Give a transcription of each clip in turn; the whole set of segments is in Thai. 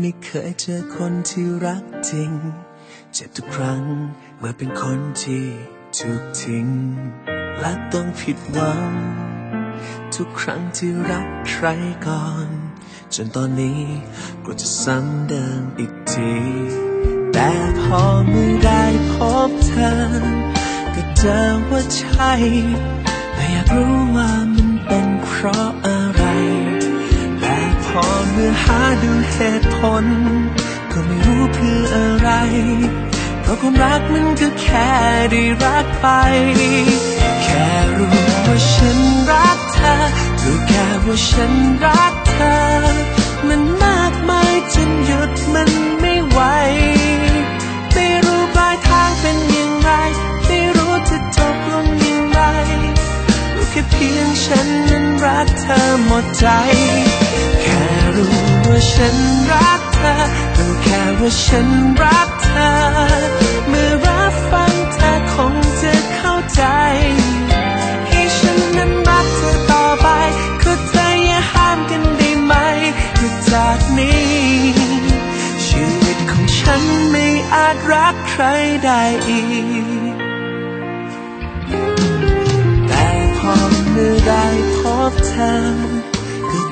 ไม่เคยเจอคนที่รักจริง เจ็บทุกครั้งเมื่อเป็นคนที่ถูกทิ้ง และต้องผิดหวัง ทุกครั้งที่รักใครก่อน จนตอนนี้กลัวจะซ้ำเดิมอีกที แต่พอเมื่อได้พบเธอ ก็เจอว่าใช่ แต่อยากรู้ว่ามันเป็นเพราะอะไร อเมื่อหาดูเหตุผล ก็ไม่รู้เพื่ออะไร เพราะความรักมันก็แค่ได้รักไป แค่รู้ว่าฉันรักเธอก็แค่ว่าฉันรักเธอ มันมากมายจนหยุดมันไม่ไหว ไม่รู้ปลายทางเป็นอย่างไร ไม่รู้จะจบลงอย่างไรรู้แค่เพียงฉันนั้นรักเธอหมดใจ ว่าฉันรักเธอรู้แค่ว่าฉันรักเธอ เมื่อรับฟังเธอคงจะเข้าใจ ให้ฉันนั้นรักเธอต่อไปก็เธออย่าห้ามกันได้ไหมคือจากนี้ ชีวิตของฉันไม่อาจรักใครได้อีก แต่พอเมื่อได้พบเธอ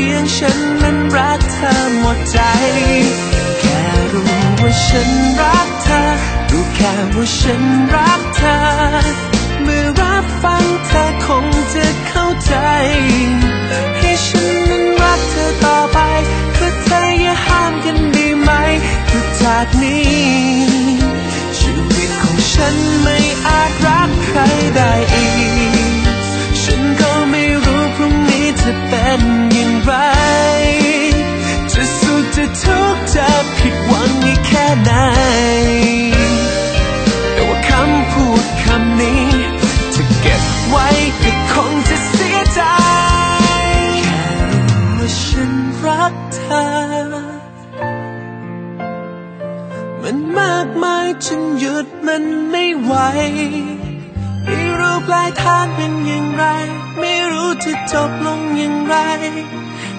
พียงฉันนั้นรักเธอหมดใจ แค่รู้ว่าฉันรักเธอ รู้แค่ว่าฉันรักเธอ มันมากมายจนหยุดมันไม่ไหว ไม่รู้ปลายทางเป็นอย่างไร ไม่รู้จะจบลงอย่างไร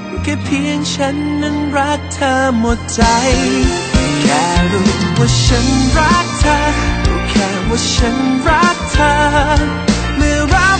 รู้แค่เพียงฉันนั้นรักเธอหมดใจ แค่รู้ว่าฉันรักเธอรู้แค่ว่าฉันรักเธอ เมื่อรับ